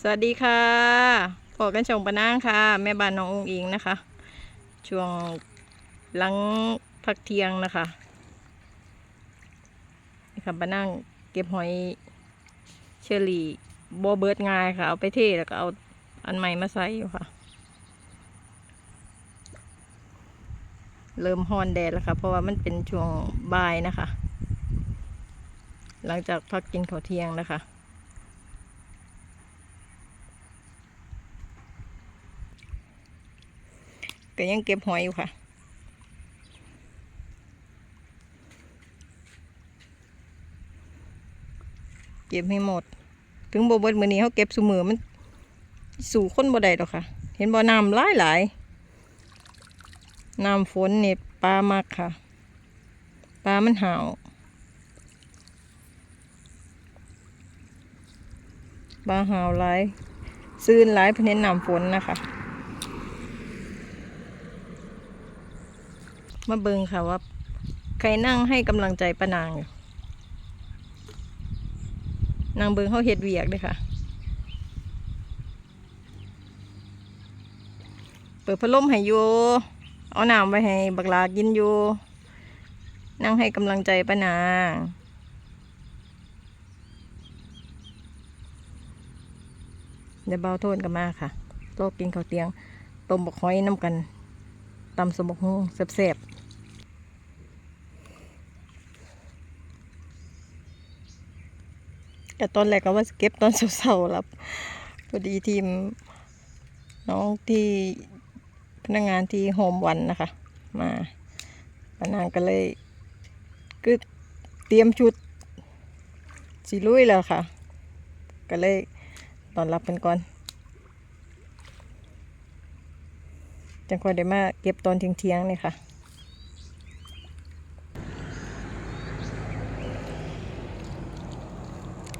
สวัสดีค่ะพอกันชงปะนางค่ะ แม่บ้านน้ององอิงนะคะ ช่วงหลังพักเที่ยงนะคะนี่ค่ะปะนางเก็บหอยเชอรี่โบเบิร์ดง่ายค่ะ เอาไปเทแล้วก็เอาอันใหม่มาใส่อยู่ค่ะ เริ่มฮอนแดดแล้วค่ะ เพราะว่ามันเป็นช่วงบ่ายนะคะ หลังจากพักกินข้าวเที่ยงนะคะ ก็ยังเก็บหอยอยู่ค่ะเก็บให้หมด ถึงบเบิดมือนี้เขาเก็บสูมือมัน สู่คนบ่ได้ดอกค่ะ เห็นบ่อน้ำหลายหลายน้ำฝนเนี่ยปลามากค่ะ ปลามันหาวปลาหาวหลาย ซื่นหลายเพราะเน้นน้ำฝนนะคะ มาเบิงค่ะว่า ใครนั่งให้กำลังใจป้านางอยู่นางเบิงเขาเฮ็ดเวียกเลยค่ะ เปิดพัดลมให้อยู่เอาน้ำไว้ให้บักลากินอยู่ นั่งให้กำลังใจป้านางเดี๋ยวเบาโทนกันมาค่ะโลกกินข้าวเตียงต้มบักหอยน้ำกันตำสมบกฮุงแซ่บ แต่ตอนแรกก็ว่าเก็บตอนเช้าๆแล้วพอดีทีมน้องที่พนักงานที่โฮมวันนะคะ มาปานางก็เลยก็เตรียมชุดสีลุยแล้วค่ะ ก็เลยตอนรับเป็นก่อน จังค่อยได้มาเก็บตอนเที่ยงๆนี่ค่ะ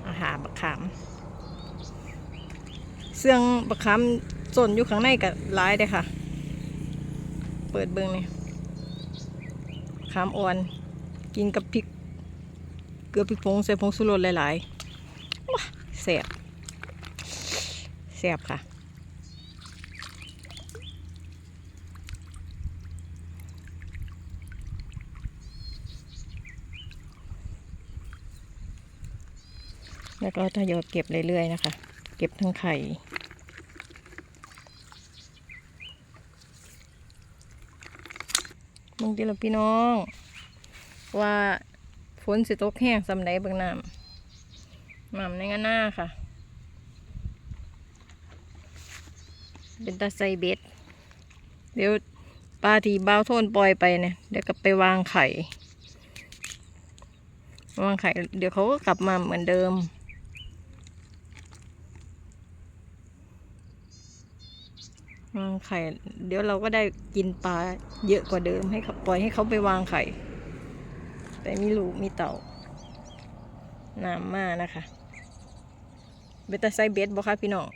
อาหารบัก ขาม เสื่องบักขามสนอยู่ข้างในกับร้ายเลยค่ะ เปิดเบิ้งนี่ขามอ่อน กินกับพริก เกลือพริกผงใส่ผงสุรสหลายๆแสบแสบค่ะ แล้วก็ทยอยเก็บเรื่อยๆนะคะ เก็บทั้งไข่มึงดีละพี่น้อง ว่าฝนสิตกแห้งสำไดเบิ่งน้ำน้ำในงานหน้าค่ะ เป็นตาไซเบ็ด เดี๋ยวปลาที่บ้าวโทนปล่อยไปเนี่ย เดี๋ยวก็ไปวางไข่ วางไข่ เดี๋ยวเขาก็กลับมาเหมือนเดิม วาง ไข่ เดี๋ยวเราก็ได้กินปลาเยอะกว่าเดิมให้ปล่อยให้เขาไปวางไข่แต่มีลูกมีเต่าน้ำมานะคะเบต้าไซเบสบอกค่ะพี่น้อง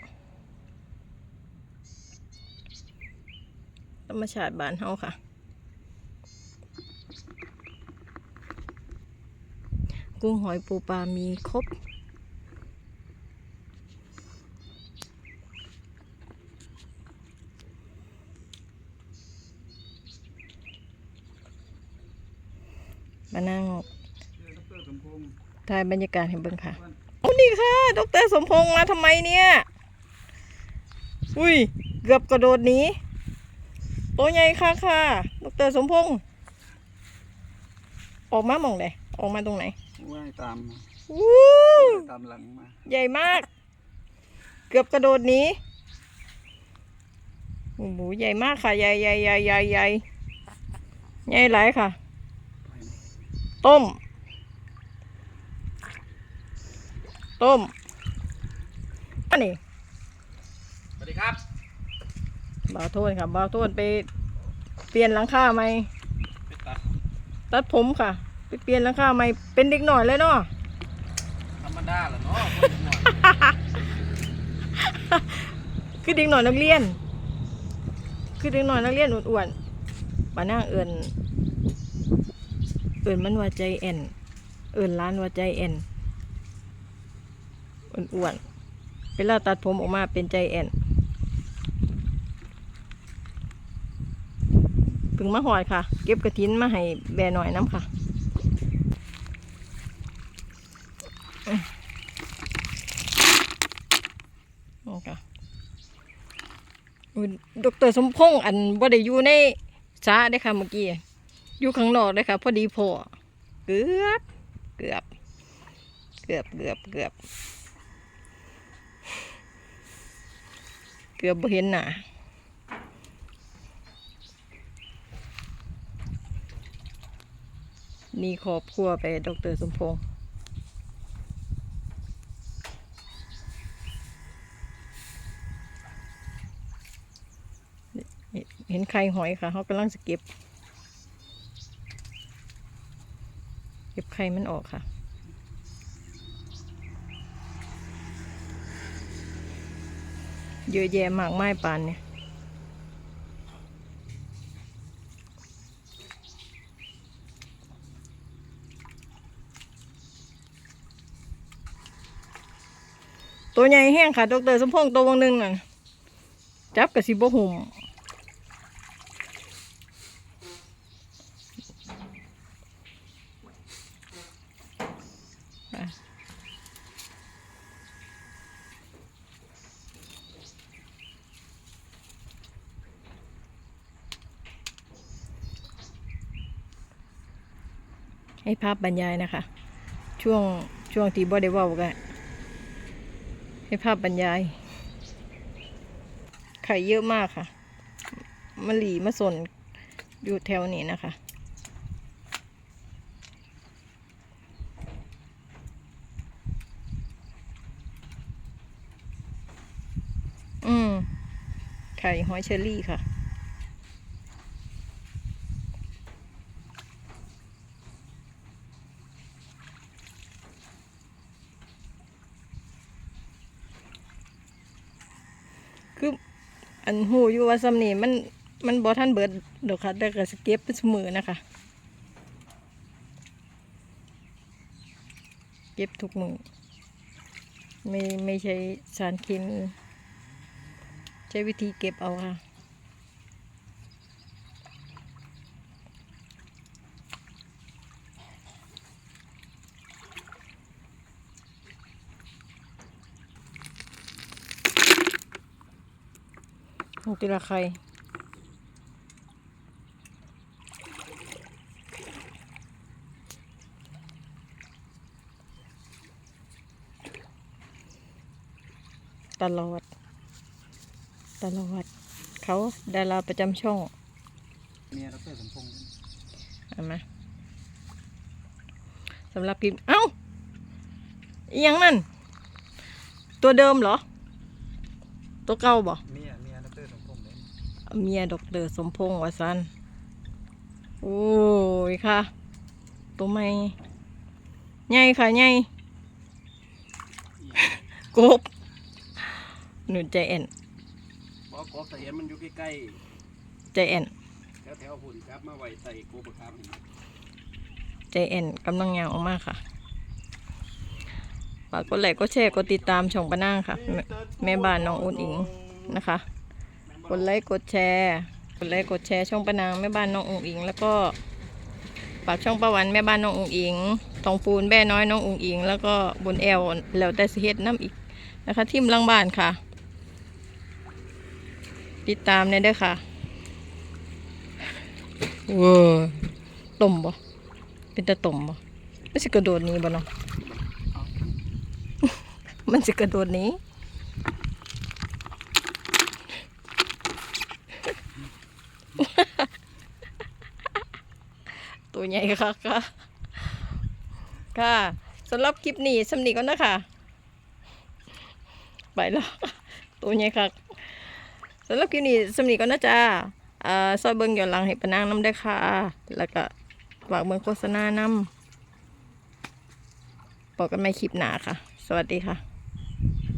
ธรรมชาติบ้านเฮาค่ะ กุ้งหอยปูปลามีครบ มานั่งถ่าย บรรยากาศให้เบิ่งค่ะโอ้นี่ค่ะ ดรสมพงษ์มาทำไมเนี่ย อุ้ย เกือบกระโดดหนีตัวใหญ่ค่ะค่ะ ดรสมพงษ์ออกมาหมองไหนออกมาตรงไหนว่ายตามมาวู้ตามหลังมา ใหญ่มาก เกือบกระโดดหนีโอ้โหใหญ่มากค่ะ ใหญ่ใหญ่ใหญ่ใหญ่ใหญ่ใหญ่หลายค่ะ ต้ม ต้มอันนี้สวัสดีครับบ่าวโทษค่ะบ่าวโทษไปเปลี่ยนหลังคาใหม่ไปตัดตัดผมค่ะ ไปเปลี่ยนหลังคาใหม่เป็นเด็กหน่อยเลยเนาะธรรมดาแหละเนาะคนหน่อยคือเด็กหน่อยนักเรียน คือเด็กหน่อยนักเรียนอ้วนๆป้านั่งเอิญเอิญมันว่าใจแอนเอิญร้านว่าใจแอน อ้วนๆเวลาตัดผมออกมาเป็นใจแอนพึ่งมาหอยค่ะ เก็บกระถินมาให้แบหน่อยน้ำค่ะอืมนี่ค่ะดกเตอรสมพงษ์อันบ่ได้อยู่ในสาได้ค่ะเมื่อกี้ อยู่ข้างนอกเลยค่ะ พอดีพอเกือบ เกือบ เกือบ เกือบ เกือบ เกือบเห็นหน้านี่ครอบครัวไปดรสมพงษ์เห็นไข่หอยค่ะเขากำลังจะเก็บ เก็บไข่มันออกค่ะ เยอะแยะมากมายปานเนี่ยตัวใหญ่แห้งค่ะดรสมพงษ์ตัววงหนึ่งน่ะจับกับสิบหุ่ม ให้ภาพบรรยายนะคะ ช่วงช่วงที่บ่ได้ว้ากันให้ภาพบรรยาย ไข่เยอะมากค่ะมะหลีมะสนอยู่แถวนี้นะคะ อืม ไข่หอยเชอรี่ค่ะ หูอยู่ว่าซ้ำนี่มันมันบอท่านเบิดดอกค่ะแต่ก็สเก็บเป็นสมือนะคะ เก็บทุกมือไม่ไม่ใช้สารเคมีใช้วิธีเก็บเอาค่ะ ตีละไข่ตลอด ตลอด เขาดาราประจำช่องเมียดรสมพงษ์เอามาสำหรับพิมพ์เอ้าอีหยังนั่น ตัวเดิมเหรอ ตัวเก่าบ่เมีย เมียดอกเตอรสมพงษ์วาสันโอ้ยค่ะ ตัวไม่ใหญ่ค่ะใหญ่กบหนูใจแอนบอกกบแต่เห็นมันอยู่ใกล้ใจแอนๆแถวแถวๆหุ่นครับมาไว้ใส่โกบะครับเห็นไหมใจแอนกำลังยาวออกมาค่ะฝากกดไลค์กดแชร์กดติดตามช่องปะนางค่ะแม่แม่บ้านน้องอุ่นอิงนะคะ กดไลค์กดแชร์ กดไลค์กดแชร์ช่องปะนางแม่บ้านน้องอุ๋งอิง แล้วก็ฝากช่องประวันแม่บ้านน้องอุ๋งอิงทองปูนแม่น้อยน้องอุ๋งอิง แล้วก็บนแอลแล้วแต่สิเฮ็ดน้ำอีกนะคะทีมหลังบ้านค่ะ ติดตามเนี่ยเด้อค่ะเว้อต้มบ่เป็นตะต้มบ่มันสิกระโดดหนี้บ่เนาะมันสิกระโดดหนี้ ตัว ใหญ่ค่ะค่ะค่ะสำหรับคลิปนี้สำนีก็นะคะไปแล้วตัวใหญ่ค่ะสำหรับคลิปนี้สำนีก็นะจ๊ะอ่าซอยเบิ้งย้อนหลังให้ปะนางน้ำได้อค่ะ แล้วก็ฝากเบิ้งโฆษณานำบอกกันไม่คลิปหนาค่ะ สวัสดีค่ะ